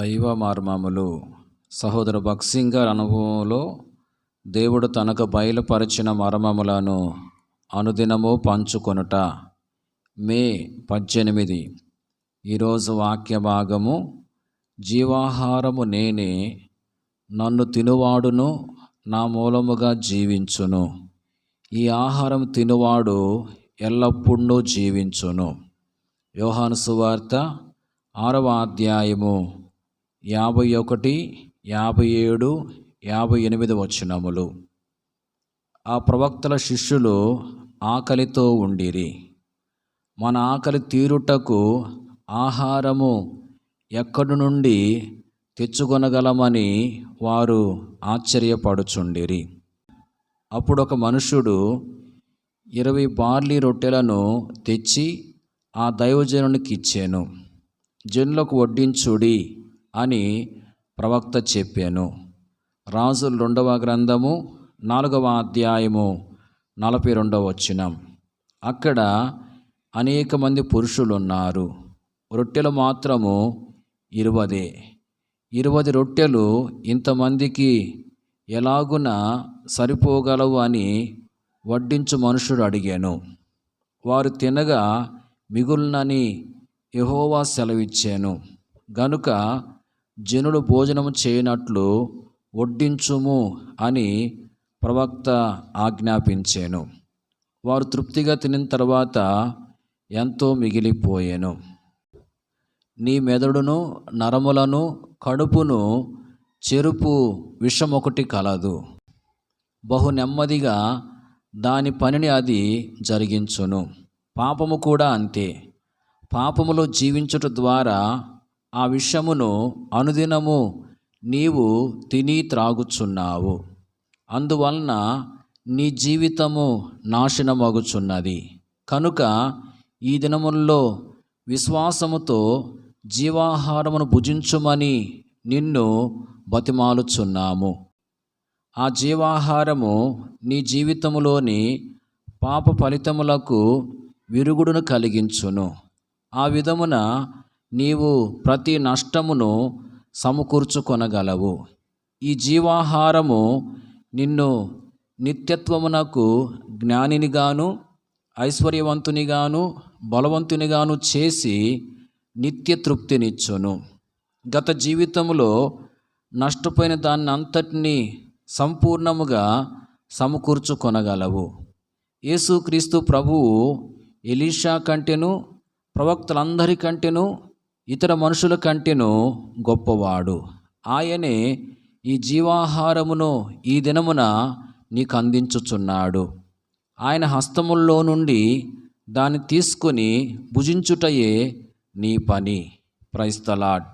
దైవ మార్మములు. సహోదర భక్సింగ్ గారి అనుభవంలో దేవుడు తనకు బయలుపరిచిన మర్మములను అనుదినము పంచుకొనుట. మే పద్దెనిమిది. ఈరోజు వాక్య భాగము జీవాహారము నేనే నన్ను తినువాడును నా మూలముగా జీవించును. ఈ ఆహారం తినువాడు ఎల్లప్పుడూ జీవించును. యోహాను సువార్త ఆరవ అధ్యాయము యాభై ఒకటి యాభై ఏడు యాభై ఎనిమిది వచనములు. ఆ ప్రవక్తల శిష్యులు ఆకలితో ఉండిరి. మన ఆకలి తీరుటకు ఆహారము ఎక్కడి నుండి తెచ్చుకొనగలమని వారు ఆశ్చర్యపడుచుండిరి. అప్పుడు ఒక మనుషుడు ఇరవై బార్లీ రొట్టెలను తెచ్చి ఆ దైవజనునికి ఇచ్చాను జనులకు వడ్డించుడి. అని ప్రవక్త చెప్పాను. రాజుల రెండవ గ్రంథము నాలుగవ అధ్యాయము నలభై రెండవ వచ్చినం అక్కడ అనేక మంది పురుషులు ఉన్నారు రొట్టెలు మాత్రము ఇరువదే. ఇరువది రొట్టెలు ఇంతమందికి ఎలాగున సరిపోగలవు అని వడ్డించు మనుషుడు అడిగాను. వారు తినగా మిగులునని యహోవా సెలవిచ్చాను. గనుక జనులు భోజనము చేయనట్లు వడ్డించుము అని ప్రవక్త ఆజ్ఞాపించాను. వారు తృప్తిగా తినిన తర్వాత ఎంతో మిగిలిపోయాను. నీ మెదడును నరములను కడుపును చెరుపు విషం ఒకటి కలదు. బహు నెమ్మదిగా దాని పనిని అది జరిగించును. పాపము కూడా అంతే. పాపములో జీవించుట ద్వారా ఆ విషమును అనుదినము నీవు తిని త్రాగుచున్నావు. అందువలన నీ జీవితము నాశనమగుచున్నది. కనుక ఈ దినముల్లో విశ్వాసముతో జీవాహారమును భుజించుమని నిన్ను బతిమాలుచున్నాము. ఆ జీవాహారము నీ జీవితములోని పాప ఫలితములకు విరుగుడును కలిగించును. ఆ విధమున నీవు ప్రతి నష్టమును సమకూర్చుకొనగలవు. ఈ జీవాహారము నిన్ను నిత్యత్వమునకు జ్ఞానినిగాను ఐశ్వర్యవంతునిగాను బలవంతునిగాను చేసి నిత్య తృప్తినిచ్చును గత జీవితంలో నష్టపోయిన దాన్ని అంతటినీ సంపూర్ణముగా సమకూర్చుకొనగలవు. యేసుక్రీస్తు ప్రభువు ఎలీషా కంటెను ప్రవక్తలందరికంటేను ఇతర మనుషుల కంటేను గొప్పవాడు. ఆయనే ఈ జీవాహారమును ఈ దినమున నీకు అందించుచున్నాడు ఆయన హస్తముల్లో నుండి దాన్ని తీసుకొని భుజించుటయే నీ పని. ప్రైస్తలాడ్